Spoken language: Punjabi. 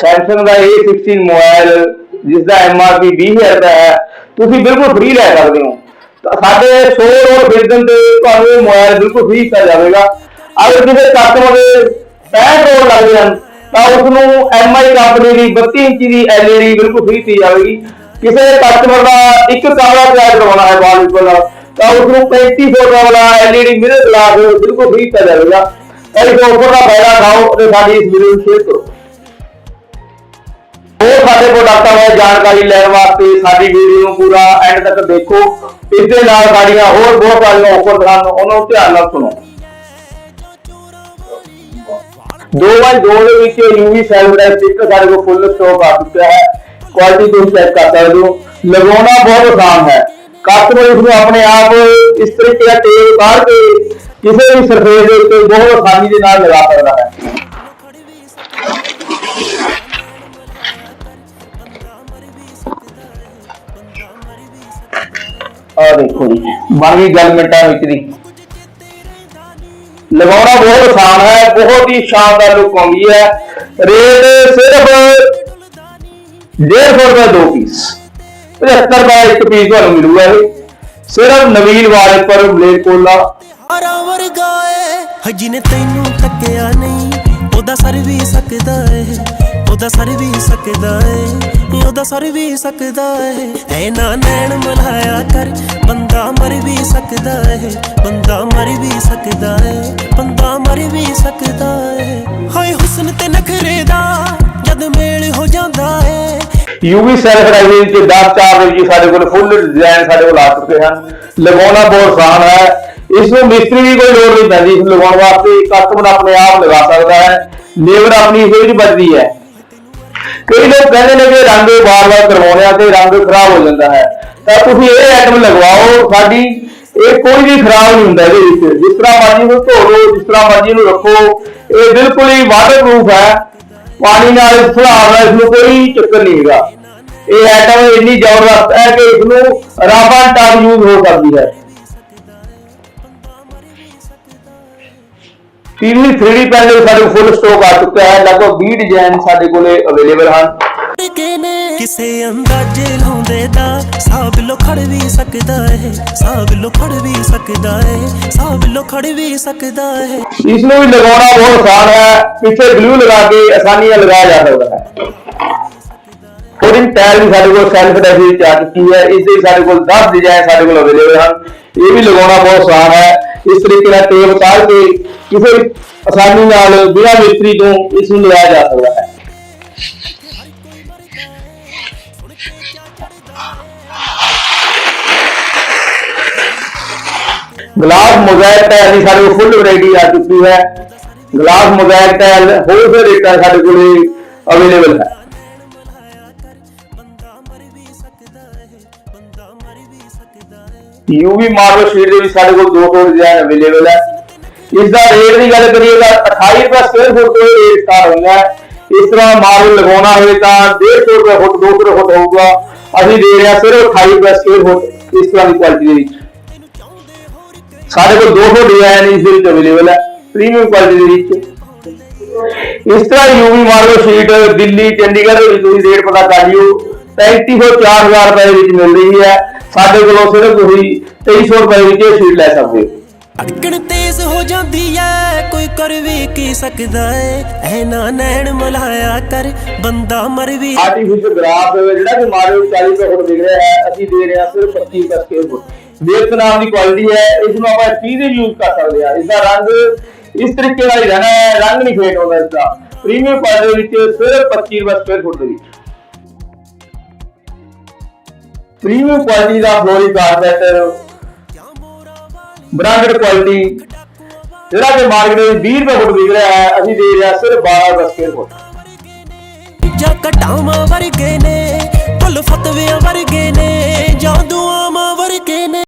ਸੈਮਸੰਗ ਦਾ A16 ਮੋਬਾਈਲ ਜਿਸ ਦਾ MRP 20000 ਰੁਪਏ ਹੈ, ਤੁਸੀਂ ਬਿਲਕੁਲ ਫ੍ਰੀ ਲੈ ਸਕਦੇ ਹੋ। ਸਾਡੇ 100 ਰੋਡ ਬਿਲਡਨ ਤੇ ਤੁਹਾਨੂੰ ਇਹ ਮੋਬਾਈਲ ਬਿਲਕੁਲ ਫ੍ਰੀ ਦਿੱਤਾ ਜਾਵੇਗਾ। ਅਗਰ ਕਿਸੇ ਕਸਟਮਰ ਦੇ 65 ਰੋਡ ਲੱਗਦੇ ਹਨ ਤਾਂ ਉਸ ਨੂੰ MI ਕੰਪਨੀ ਦੀ 32 ਇੰਚੀ ਦੀ LED ਬਿਲਕੁਲ ਫ੍ਰੀ ਦਿੱਤੀ ਜਾਵੇਗੀ। ਕਿਸੇ ਕਸਟਮਰ ਦਾ ਇੱਕ ਕਮਰਾ ਤਿਆਰ ਕਰਵਾਉਣਾ ਹੈ ਵਾਲਪੇਪਰ ਨਾਲ ਤਾਂ ਉਸ ਨੂੰ 3500 ਰੁਪਏ ਵਾਲਾ LED ਮਿਰਰ ਗਲਾਸ ਬਿਲਕੁਲ ਫ੍ਰੀ ਦਿੱਤਾ ਜਾਵੇਗਾ। ਤਾਂ ਆਫਰ ਦਾ ਫਾਇਦਾ ਉਠਾਓ ਅਤੇ ਸਾਡੀ ਇਸ ਵੀਡੀਓ ਨੂੰ ਸ਼ੇਅਰ ਕਰੋ। ਹੋਰ ਸਾਡੇ ਪ੍ਰੋਡਕਟਾਂ ਬਾਰੇ ਜਾਣਕਾਰੀ ਲੈਣ ਵਾਸਤੇ ਸਾਡੀ ਵੀਡੀਓ ਨੂੰ ਪੂਰਾ ਐਂਡ ਤੱਕ ਦੇਖੋ। ਇਸ ਦੇ ਨਾਲ ਸਾਡੀਆਂ ਹੋਰ ਬਹੁਤ ਸਾਰੀਆਂ ਆਫਰ ਹਨ ਉਹਨਾਂ ਨੂੰ ਧਿਆਨ ਨਾਲ ਸੁਣੋ। ਦੋ ਬਾਈ ਦੋ ਦੇ ਵਿੱਚ ਯੂਵੀ ਸੈਲ ਦਾ ਸਟਿੱਕ ਸਾਡੇ ਕੋਲ ਫੁੱਲ ਸਟਾਕ ਆ ਚੁੱਕਿਆ ਹੈ। ਕੁਆਲਿਟੀ ਤੁਸੀਂ ਚੈੱਕ ਕਰ ਸਕਦੇ ਹੋ। ਲਗਾਉਣਾ ਬਹੁਤ ਆਸਾਨ ਹੈ। ਕਸਟਮਰ ਇਸ ਨੂੰ ਆਪਣੇ ਆਪ ਇਸ ਤਰੀਕੇ ਦਾ ਟੇਪ ਉਤਾਰ ਕੇ ਕਿਸੇ ਵੀ ਸਰਫੇਸ ਦੇ ਉੱਤੇ ਬਹੁਤ ਆਸਾਨੀ ਦੇ ਨਾਲ ਲਗਾ ਸਕਦਾ ਹੈ। ਦੇਖੋ ਜੀ। ਬਣ ਗਈ ਗੱਲ ਮਿੰਟਾਂ ਵਿੱਚ ਦੀ। ਲਗਾਉਣਾ ਬਹੁਤ ਆਸਾਨ ਹੈ, ਬਹੁਤ ਹੀ ਸ਼ਾਨਦਾਰ ਲੁੱਕ ਆਉਂਦੀ ਹੈ। ਰੇਟ ਸਿਰਫ 150 ਰੁਪਏ ਦੋ ਪੀਸ। 75 ਰੁਪਏ ਇੱਕ ਪੀਸ ਤੁਹਾਨੂੰ ਮਿਲੂਗਾ ਇਹ ਸਿਰਫ ਨਵੀਨ ਵਾਲੇ ਪਰ ਬਲੇਡ ਕੋਲਾ। ਆਰਾ ਤੈਨੂੰ ਤੱਕਿਆ ਨਹੀਂ। ਉਹਦਾ ਸਰ ਵੀ ਸਕਦਾ ਏ, ਉਹਦਾ ਸਰ ਵੀ ਸਕਦਾ ਏ। ਉਹਦਾ ਸਰ ਵੀ ਸਕਦਾ ਏ। ਐ ਨਾ ਨੈਣ ਮਲਾਇਆ ਕਰ ਵੀ ਸਕਦਾ ਏ ਬੰਦਾ ਮਰ ਵੀ ਸਕਦਾ ਏ। ਬੰਦਾ ਮਰ ਵੀ ਸਕਦਾ ਏ। ਹਾਏ, ਹੁਸਨ ਤੇ ਨਖਰੇ ਦਾ ਜਦ ਮੇਲ ਹੋ ਜਾਂਦਾ ਏ। ਯੂਵੀ ਸੈਲਫ ਰਾਈਜ਼ਿੰਗ ਤੇ 10 ਚਾਰ ਦੇ ਸਾਡੇ ਕੋਲ ਫੁੱਲ ਡਿਜ਼ਾਈਨ ਸਾਡੇ ਕੋਲ ਆ ਚੁੱਕੇ ਹਨ। ਲਗਾਉਣਾ ਬਹੁਤ ਆਸਾਨ ਹੈ। ਇਸ ਨੂੰ ਮਿਸਤਰੀ ਦੀ ਕੋਈ ਲੋੜ ਨਹੀਂ ਪੈਂਦੀ। ਇਸ ਨੂੰ ਲਗਾਉਣ ਵਾਸਤੇ ਕਸਟਮਰ ਆਪਣੇ ਆਪ ਲਗਾ ਸਕਦਾ ਹੈ। ਲੇਬਰ ਆਪਣੀ ਇਸ ਬਚਦੀ ਹੈ। ਕਈ ਲੋਕ ਕਹਿੰਦੇ ਨੇ ਕਿ ਰੰਗ ਵਾਰ-ਵਾਰ ਕਰਵਾਉਣੇ ਆ ਤੇ ਰੰਗ ਖਰਾਬ ਹੋ ਜਾਂਦਾ ਹੈ। ਤਾਂ ਤੁਸੀਂ ਇਹ ਆਈਟਮ ਲਗਵਾਓ, ਸਾਡੀ ਇਹ ਕੋਈ ਵੀ ਖਰਾਬ ਨਹੀਂ ਹੁੰਦਾ ਇਹਦੇ ਵਿੱਚ। ਜਿਸ ਤਰ੍ਹਾਂ ਮਰਜ਼ੀ ਨੂੰ ਧੋ ਲਓ, ਜਿਸ ਤਰ੍ਹਾਂ ਮਰਜ਼ੀ ਨੂੰ ਰੱਖੋ, ਇਹ ਬਿਲਕੁਲ ਹੀ ਵਾਟਰਪ੍ਰੂਫ ਹੈ। ਪਾਣੀ ਨਾਲ ਇਸ ਨਾਲ ਇਸ ਨੂੰ ਕੋਈ ਚੱਕਰ ਨਹੀਂ ਹੈਗਾ। ਇਹ ਆਈਟਮ ਇੰਨੀ ਜ਼ਬਰਦਸਤ ਹੈ ਕਿ ਇਸ ਨੂੰ ਰਾਬਨ ਟਾਪ ਯੂਜ਼ ਹੋ ਸਕਦੀ ਹੈ। ਟੀਵੀ 3D ਪੈਨਲ ਸਾਡੇ ਕੋਲ ਫੁੱਲ ਸਟਾਕ ਆ ਚੁੱਕਾ ਹੈ, ਲਗਭਗ 20 ਡਿਜ਼ਾਈਨ ਸਾਡੇ ਕੋਲੇ ਅਵੇਲੇਬਲ ਹਨ। ਕਿਸੇ ਅੰਦਾਜ਼ੇ ਲਾਉਂਦੇ ਦਾ ਸਾਹ ਬਿਲੋ ਖੜ ਵੀ ਸਕਦਾ ਏ ਸਾਹ ਬਿਲੋ ਖੜ ਵੀ ਸਕਦਾ ਏ ਸਾਹ ਬਿਲੋ ਖੜ ਵੀ ਸਕਦਾ ਏ ਇਸ ਨੂੰ ਵੀ ਲਗਾਉਣਾ ਬਹੁਤ ਆਸਾਨ ਹੈ, ਪਿੱਛੇ ਗਲੂ ਲਗਾ ਕੇ ਆਸਾਨੀ ਨਾਲ ਲਗਾਇਆ ਜਾ ਸਕਦਾ ਹੈ। ਕੋਡਿੰਗ ਟਾਇਲ ਵੀ ਸਾਡੇ ਕੋਲ ਸੈਲਫ ਡੈਫੀ ਚ ਆ ਚੁੱਕੀ ਹੈ, ਇਸ ਦੇ ਸਾਡੇ ਕੋਲ 10 ਡਿਜ਼ਾਈਨ ਸਾਡੇ ਕੋਲ ਅਵੇਲੇਬਲ ਹਨ। ਇਹ ਵੀ ਲਗਾਉਣਾ ਬਹੁਤ ਆਸਾਨ ਹੈ। ਇਸ ਤਰੀਕੇ ਨਾਲ ਟੇਪ ਉਤਾਰ ਕੇ ਕਿਸੇ ਆਸਾਨੀ ਨਾਲ ਬਿਨਾਂ ਮਿਸਤਰੀ ਤੋਂ ਇਸ ਨੂੰ ਲਗਾਇਆ ਜਾ ਸਕਦਾ ਹੈ। ਗਲਾਸ ਮੋਜ਼ਾਈਕ ਟਾਇਲ ਦੀ ਸਾਡੇ ਕੋਲ ਫੁੱਲ ਵੈਰਾਈਟੀ ਆ ਚੁੱਕੀ ਹੈ। ਗਲਾਸ ਮੋਜ਼ਾਈਕ ਟਾਇਲ ਹੋਲਸੇਲ ਰੇਟਾਂ ਸਾਡੇ ਕੋਲ ਅਵੇਲੇਬਲ ਹੈ। ਬੰਦਾ ਯੂਵੀ ਮਾਰਬਲ ਸ਼ੀਟ ਦੇ ਵਿੱਚ ਸਾਡੇ ਕੋਲ 200 ਡਿਜ਼ਾਈਨ ਅਵੇਲੇਬਲ ਹੈ। ਇਸ ਦਾ ਰੇਟ ਦੀ ਗੱਲ ਕਰੀਏ ਤਾਂ 28 ਰੁਪਏ ਸਕੁਅਰ ਫੁੱਟ ਤੋਂ ਰੇਟ ਸਟਾਰਟ ਹੁੰਦਾ ਹੈ। ਇਸ ਤਰ੍ਹਾਂ ਮਾਲ ਲਗਾਉਣਾ ਹੋਵੇ ਤਾਂ 150 ਰੁਪਏ ਫੁੱਟ 200 ਰੁਪਏ ਫੁੱਟ ਹੋਊਗਾ। ਅਸੀਂ ਦੇ ਰਹੇ ਸਿਰਫ 28 ਰੁਪਏ ਸਕੁਅਰ ਫੁੱਟ ਇਸ ਤਰ੍ਹਾਂ ਦੀ ਕੁਆਲਿਟੀ ਦੇ ਵਿੱਚ। ਸਾਡੇ ਕੋਲ 200 ਡਿਜ਼ਾਈਨ ਇਸ ਦੇ ਵਿੱਚ ਅਵੇਲੇਬਲ ਹੈ। ਪ੍ਰੀਮੀਅਮ ਕੁਆਲਿਟੀ ਦੇ ਵਿੱਚ। ਇਸ ਤਰ੍ਹਾਂ UV marble sheet Delhi, Chandigarh ਦੇ ਵਿੱਚ ਤੁਸੀਂ ਰੇਟ ਪਤਾ ਕਰ ਲਿਓ 3500 4000 ਰੁਪਏ ਦੇ ਵਿੱਚ ਮਿਲ ਰਹੀ ਹੈ। ਸਾਡੇ ਕੋਲੋਂ ਸਿਰਫ ਤੁਸੀਂ 2300 ਰੁਪਏ ਵਿੱਚ ਇਹ ਸ਼ੀਟ ਲੈ ਸਕਦੇ ਹੋ। ਅੜਕਣ ਤੇਜ਼ ਹੋ ਜਾਂਦੀ ਐ। ਕੋਈ ਕਰ ਵੀ ਕੀ ਸਕਦਾ ਏ। ਐ ਨਾ ਨੈਣ ਮਲਾਇਆ ਕਰ। ਬੰਦਾ ਮਰ ਵੀ ਆਰਟੀਫੀਸ਼ੀਅਲ ਗ੍ਰਾਸ ਜਿਹੜਾ ਕਿ ਮਾਡਲ 40 ਰੁਪਏ ਫੁੱਟ ਵਿਕ ਰਿਹਾ ਹੈ। ਅਸੀਂ ਦੇ ਰਹੇ ਹਾਂ ਸਿਰਫ 25 ਰੁਪਏ ਸਕੁਅਰ ਫੁੱਟ ਵੇਖ ਨਾਮ ਦੀ ਕੁਆਲਿਟੀ ਹੈ। ਇਸ ਨੂੰ ਆਪਾਂ ਚੀਜ਼ ਯੂਜ਼ ਕਰ ਸਕਦੇ ਹਾਂ। ਇਸ ਦਾ ਰੰਗ ਇਸ ਤਰੀਕੇ ਨਾਲ ਹੀ ਰਹਿਣਾ ਹੈ। ਰੰਗ ਨਹੀਂ ਫੇਡ ਹੁੰਦਾ ਇਸ ਦਾ ਪ੍ਰੀਮੀਅਮ ਕੁਆਲਿਟੀ ਵਿੱਚ ਸਿਰਫ 25 ਰੁਪਏ ਸਕੁਅਰ ਫੁੱਟ ਦੇ ਵਿੱਚ। ਪ੍ਰੀਮੀਅਮ ਕੁਆਲਿਟੀ ਦਾ ਫਲੋਰੀ ਕਾਰਪੈਟ ਬ੍ਰਾਂਡਡ ਕੁਆਲਿਟੀ। ਜਿਹੜਾ ਕਿ ਮਾਰਕੀਟ ਵਿੱਚ 20 ਰੁਪਏ ਫੁੱਟ ਵਿਕ ਰਿਹਾ ਹੈ, ਅਸੀਂ ਦੇ ਰਹੇ ਸਿਰਫ 12 ਰੁਪਏ ਸਕੁਅਰ ਫੁੱਟ। ਜਾਂ ਘਟਾਵਾਂ ਵਰਗੇ ਨੇ, ਫੁੱਲ ਫਤਵਿਆਂ ਵਰਗੇ ਨੇ ਜਾਂ